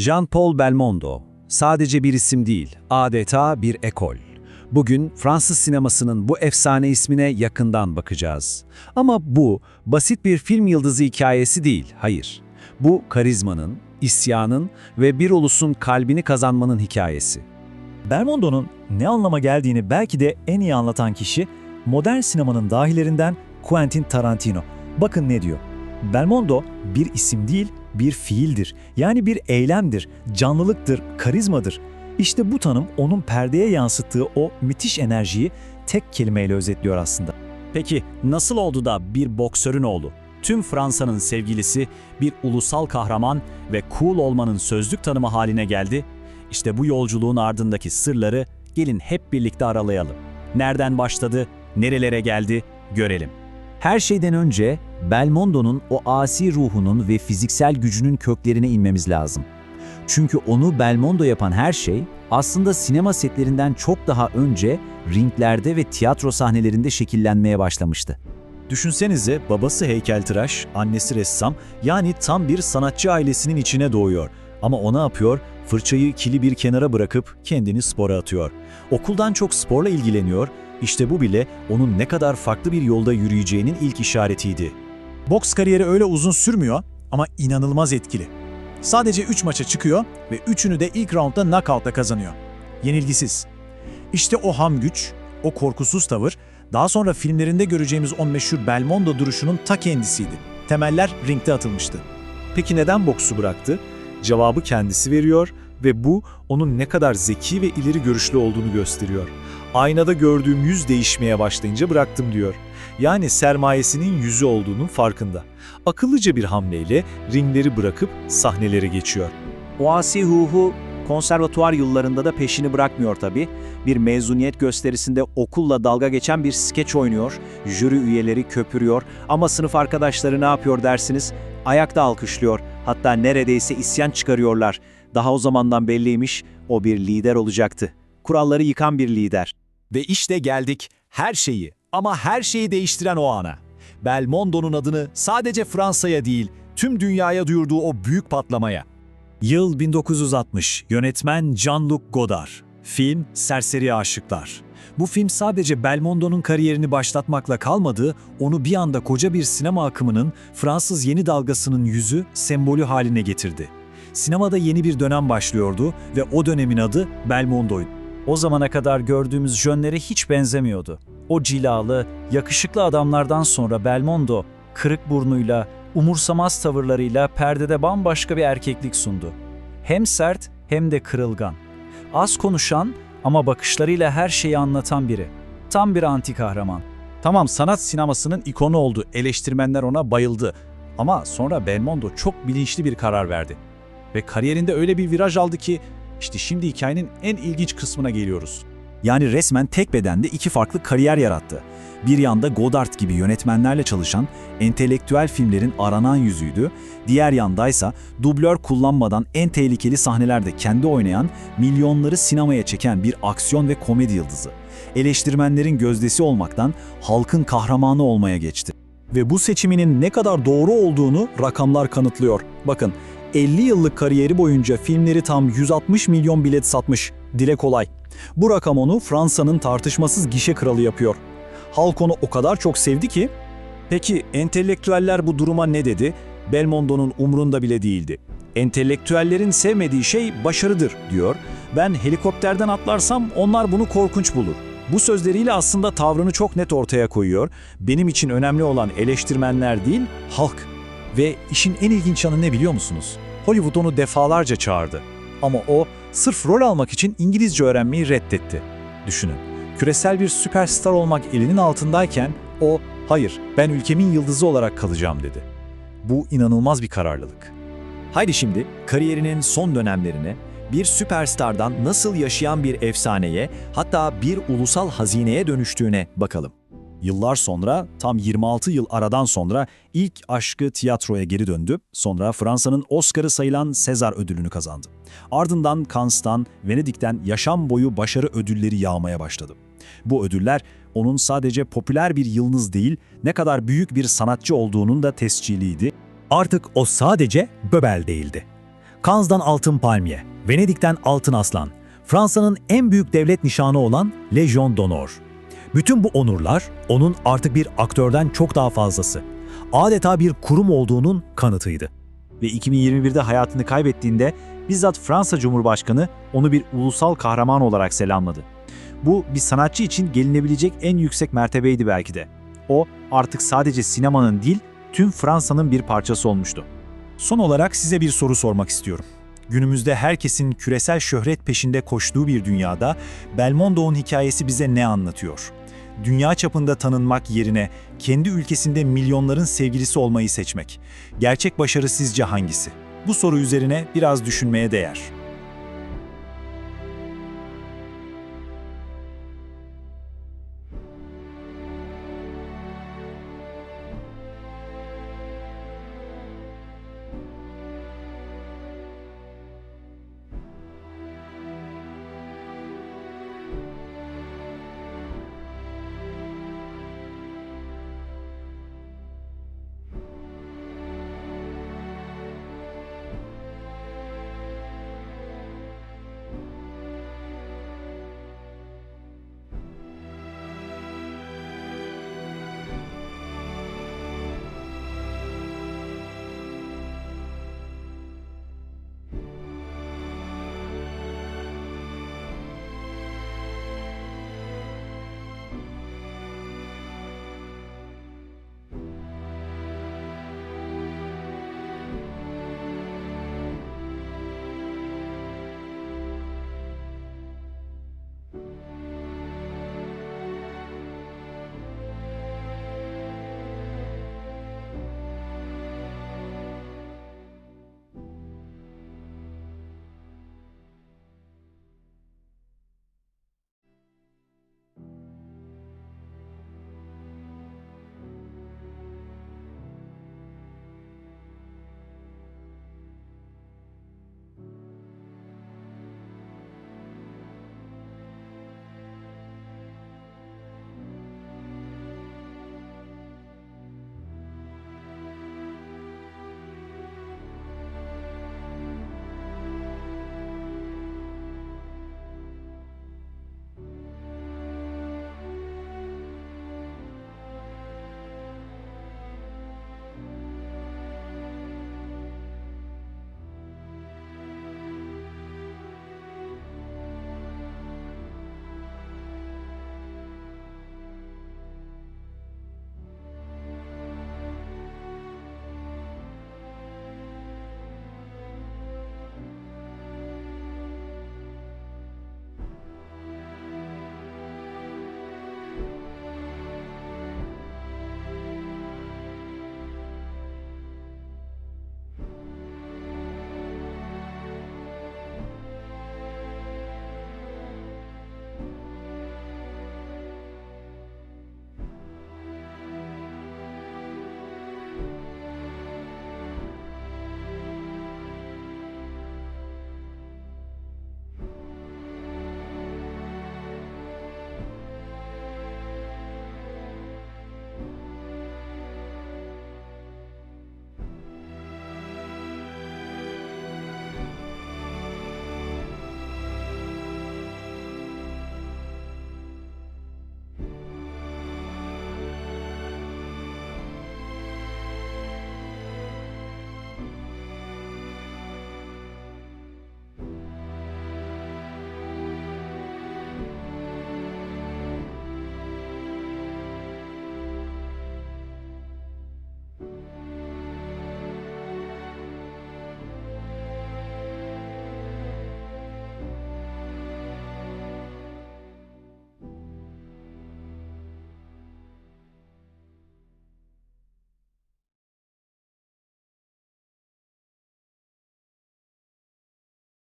Jean-Paul Belmondo sadece bir isim değil, adeta bir ekol. Bugün Fransız sinemasının bu efsane ismine yakından bakacağız. Ama bu basit bir film yıldızı hikayesi değil, hayır. Bu karizmanın, isyanın ve bir ulusun kalbini kazanmanın hikayesi. Belmondo'nun ne anlama geldiğini belki de en iyi anlatan kişi modern sinemanın dahilerinden Quentin Tarantino. Bakın ne diyor. Belmondo bir isim değil, bir fiildir. Yani bir eylemdir, canlılıktır, karizmadır. İşte bu tanım onun perdeye yansıttığı o müthiş enerjiyi tek kelimeyle özetliyor aslında. Peki nasıl oldu da bir boksörün oğlu, tüm Fransa'nın sevgilisi, bir ulusal kahraman ve cool olmanın sözlük tanımı haline geldi? İşte bu yolculuğun ardındaki sırları gelin hep birlikte aralayalım. Nereden başladı, nerelere geldi görelim. Her şeyden önce Belmondo'nun o asi ruhunun ve fiziksel gücünün köklerine inmemiz lazım. Çünkü onu Belmondo yapan her şey aslında sinema setlerinden çok daha önce ringlerde ve tiyatro sahnelerinde şekillenmeye başlamıştı. Düşünsenize babası heykeltıraş, annesi ressam yani tam bir sanatçı ailesinin içine doğuyor. Ama o ne yapıyor? Fırçayı kili bir kenara bırakıp kendini spora atıyor. Okuldan çok sporla ilgileniyor. İşte bu bile onun ne kadar farklı bir yolda yürüyeceğinin ilk işaretiydi. Boks kariyeri öyle uzun sürmüyor ama inanılmaz etkili. Sadece 3 maça çıkıyor ve 3'ünü de ilk roundda knockout'la kazanıyor. Yenilgisiz. İşte o ham güç, o korkusuz tavır, daha sonra filmlerinde göreceğimiz o meşhur Belmondo duruşunun ta kendisiydi. Temeller ringde atılmıştı. Peki neden boksu bıraktı? Cevabı kendisi veriyor ve bu onun ne kadar zeki ve ileri görüşlü olduğunu gösteriyor. Aynada gördüğüm yüz değişmeye başlayınca bıraktım diyor. Yani sermayesinin yüzü olduğunun farkında. Akıllıca bir hamleyle ringleri bırakıp sahnelere geçiyor. O asi ruhu konservatuvar yıllarında da peşini bırakmıyor tabii. Bir mezuniyet gösterisinde okulla dalga geçen bir skeç oynuyor, jüri üyeleri köpürüyor ama sınıf arkadaşları ne yapıyor dersiniz? Ayakta alkışlıyor, hatta neredeyse isyan çıkarıyorlar. Daha o zamandan belliymiş, o bir lider olacaktı. Kuralları yıkan bir lider. Ve işte geldik her şeyi ama her şeyi değiştiren o ana. Belmondo'nun adını sadece Fransa'ya değil, tüm dünyaya duyurduğu o büyük patlamaya. Yıl 1960, yönetmen Jean-Luc Godard. Film Serseri Aşıklar. Bu film sadece Belmondo'nun kariyerini başlatmakla kalmadı, onu bir anda koca bir sinema akımının Fransız yeni dalgasının yüzü, sembolü haline getirdi. Sinemada yeni bir dönem başlıyordu ve o dönemin adı Belmondo'ydu. O zamana kadar gördüğümüz jönlere hiç benzemiyordu. O cilalı, yakışıklı adamlardan sonra Belmondo, kırık burnuyla, umursamaz tavırlarıyla perdede bambaşka bir erkeklik sundu. Hem sert hem de kırılgan. Az konuşan ama bakışlarıyla her şeyi anlatan biri. Tam bir anti kahraman. Tamam sanat sinemasının ikonu oldu, eleştirmenler ona bayıldı. Ama sonra Belmondo çok bilinçli bir karar verdi. Ve kariyerinde öyle bir viraj aldı ki işte şimdi hikayenin en ilginç kısmına geliyoruz. Yani resmen tek bedende iki farklı kariyer yarattı. Bir yanda Godard gibi yönetmenlerle çalışan, entelektüel filmlerin aranan yüzüydü. Diğer yandaysa dublör kullanmadan en tehlikeli sahnelerde kendi oynayan, milyonları sinemaya çeken bir aksiyon ve komedi yıldızı. Eleştirmenlerin gözdesi olmaktan halkın kahramanı olmaya geçti. Ve bu seçiminin ne kadar doğru olduğunu rakamlar kanıtlıyor. Bakın 50 yıllık kariyeri boyunca filmleri tam 160 milyon bilet satmış. Dile kolay. Bu rakam onu Fransa'nın tartışmasız gişe kralı yapıyor. Halk onu o kadar çok sevdi ki... Peki entelektüeller bu duruma ne dedi? Belmondo'nun umrunda bile değildi. Entelektüellerin sevmediği şey başarıdır diyor. Ben helikopterden atlarsam onlar bunu korkunç bulur. Bu sözleriyle aslında tavrını çok net ortaya koyuyor. Benim için önemli olan eleştirmenler değil, halk. Ve işin en ilginç yanı ne biliyor musunuz? Hollywood onu defalarca çağırdı. Ama o sırf rol almak için İngilizce öğrenmeyi reddetti. Düşünün, küresel bir süperstar olmak elinin altındayken o hayır ben ülkemin yıldızı olarak kalacağım dedi. Bu inanılmaz bir kararlılık. Haydi şimdi kariyerinin son dönemlerine, bir süperstardan nasıl yaşayan bir efsaneye, hatta bir ulusal hazineye dönüştüğüne bakalım. Yıllar sonra, tam 26 yıl aradan sonra ilk aşkı tiyatroya geri döndü. Sonra Fransa'nın Oscar'ı sayılan Sezar ödülünü kazandı. Ardından Cannes'tan, Venedik'ten yaşam boyu başarı ödülleri yağmaya başladı. Bu ödüller onun sadece popüler bir yıldız değil, ne kadar büyük bir sanatçı olduğunun da tesciliydi. Artık o sadece Böbel değildi. Cannes'dan altın palmiye, Venedik'ten altın aslan, Fransa'nın en büyük devlet nişanı olan Légion d'honneur. Bütün bu onurlar onun artık bir aktörden çok daha fazlası. Adeta bir kurum olduğunun kanıtıydı. Ve 2021'de hayatını kaybettiğinde bizzat Fransa Cumhurbaşkanı onu bir ulusal kahraman olarak selamladı. Bu bir sanatçı için gelinebilecek en yüksek mertebeydi belki de. O artık sadece sinemanın değil, tüm Fransa'nın bir parçası olmuştu. Son olarak size bir soru sormak istiyorum. Günümüzde herkesin küresel şöhret peşinde koştuğu bir dünyada Belmondo'nun hikayesi bize ne anlatıyor? Dünya çapında tanınmak yerine kendi ülkesinde milyonların sevgilisi olmayı seçmek. Gerçek başarı sizce hangisi? Bu soru üzerine biraz düşünmeye değer.